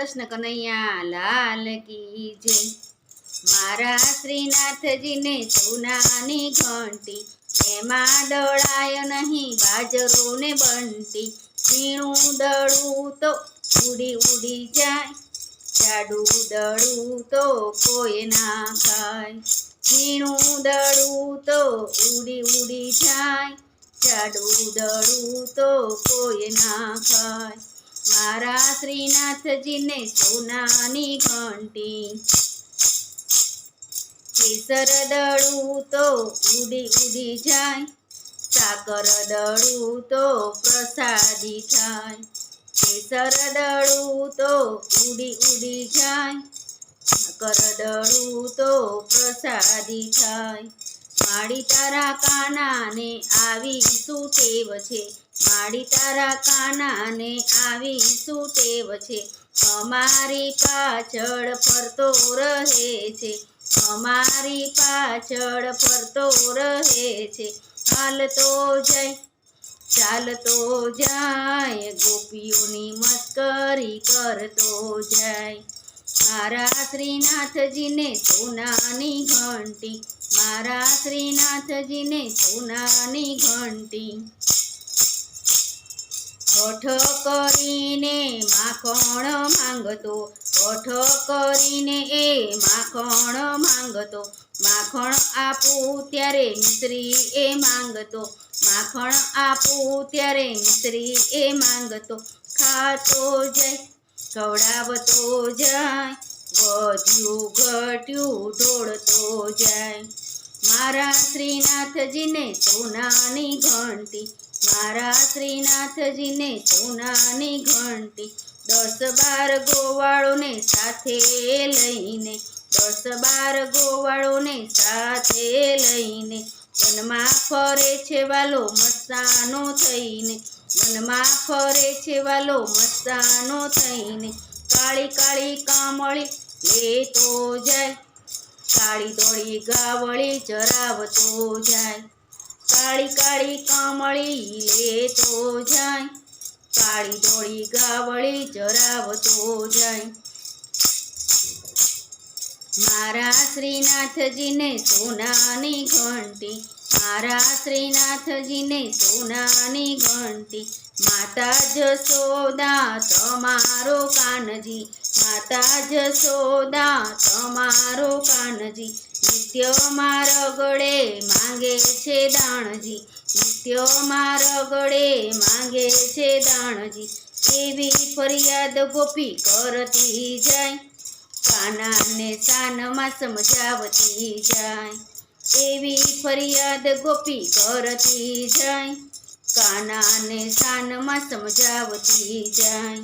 કૃષ્ણ કનૈયા, લાલ કી જય મારા શ્રીનાથજીને સોનાની ઘંટી, એમાં દોડાયો નહીં બાજરો ને બંટી. ઝીણું દળું તો ઉડી ઉડી જાય, જાડું દળું તો કોઈ ના ખાય. ઝીણું દળું તો ઉડી ઉડી જાય, જાડું દળું તો કોઈ ના ખાય. મારા શ્રીનાથજીને સોનાની ઘંટી. કેસર દળું તો ઉડી ઉડી જાય, સાકર દળું તો પ્રસાદી થાય. કેસર દળું તો ઉડી ઉડી જાય, સાકર દળું તો પ્રસાદી થાય. માડી તારા કાનાને આવી શું ટેવ છે. માડી તારા કાનાને આવી શું ટેવ છે. અમારી પાછળ ફરતો રહે છે. અમારી પાછળ ફરતો રહે છે. હાલતો જાય ચાલતો જાય. ગોપીઓની મસ્કરી કરતો જાય. મારા શ્રીનાથજીને સોનાની ઘંટી મારા શ્રીનાથજીને સોનાની ઘંટી. કઠ કરીને માખણ માંગતો કઠ કરીને એ માખણ માંગતો. માખણ આપું ત્યારે મિશ્રી એ માંગતો. માખણ આપું ત્યારે મિશ્રી એ માંગતો. ખાતો જાય, ખવડાવતો જાય વધ્યું ઘટ્યું, ઢોળતો જાય. મારા શ્રીનાથજીને સોનાની ઘંટી, મારા શ્રીનાથજીને સોનાની ઘંટી, દસ બાર ગોવાળોને સાથે લઈને, દસ બાર ગોવાળોને સાથે લઈને, વનમાં ફરે છે વાલો મસ્તાનો થઈને, વનમાં ફરે છે વાલો મસ્તાનો થઈને, કાળી કાળી કામળી લેતો જાય. કાળી દોડી ગાવળી ચરાવતો જાય, કાળી કાળી કામળી લેતો જાય, કાળી દોડી ગાવળી ચરાવતો જાય. મારા શ્રીનાથજીને સોનાની ઘંટી મારા શ્રીનાથજીને સોનાની ઘંટી માતા જશોદા તમારો કાનજી માતા જશોદા તમારો કાનજી, નિત્ય મારગડે માંગે છે દાણજી, નિત્ય મારગડે માંગે છે દાણજી એવી ફરિયાદ ગોપી કરતી જાય, કાનાને સાનમાં સમજાવતી જાય. એવી ફરિયાદ ગોપી કરતી જાય. કાનાને સાનમાં સમજાવતી જાય.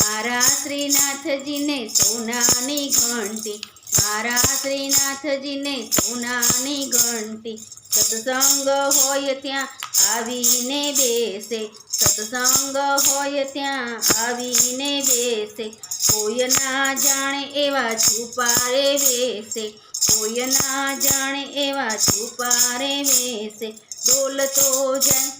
મારા શ્રીનાથજીને સોનાની ઘંટી, મારા શ્રીનાથજીને સોનાની ઘંટી. સત્સંગ હોય ત્યાં આવીને બેસે, સત્સંગ હોય ત્યાં આવીને બેસે. કોઈ ના જાણે એવા છુપારે વેસે કોઈ ના જાણે એવા છુપારે વેસે ડોલતો જાય,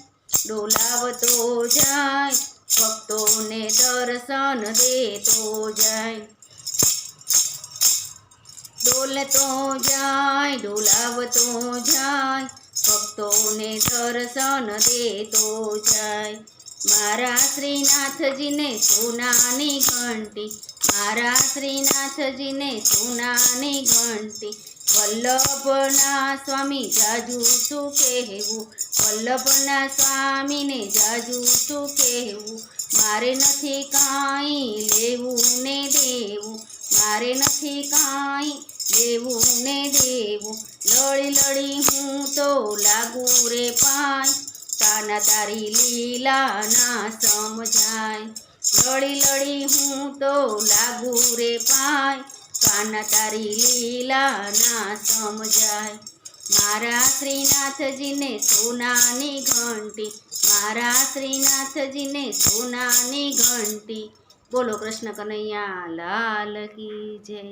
ડોલાવતો જાય, ભક્તોને દર્શન દેતો જાય. ડોલતો જાય, ડોલાવતો જાય, ભક્તોને દર્શન દેતો જાય. મારા શ્રીનાથજીને સોનાની ઘંટી, મારા શ્રીનાથજીને સોનાની ઘંટી. વલ્લભના સ્વામી જાજુ શું કહેવું? વલ્લભના સ્વામીને જાજુ શું કહેવું? મારે નથી કાંઈ લેવું ને દેવું. મારે નથી કાંઈ લેવું ને દેવું. લડી લડી હું તો લાગુ રે પાય. તાના તારી લીલા ના સમજાય. લડી લડી હું તો લાગુ રે પાય કાના તારી લીલા ના સમજાય. મારા શ્રીનાથજીને સોનાની ઘંટી, મારા શ્રીનાથજીને સોનાની ઘંટી. બોલો કૃષ્ણ કનૈયા, લાલ કી જય.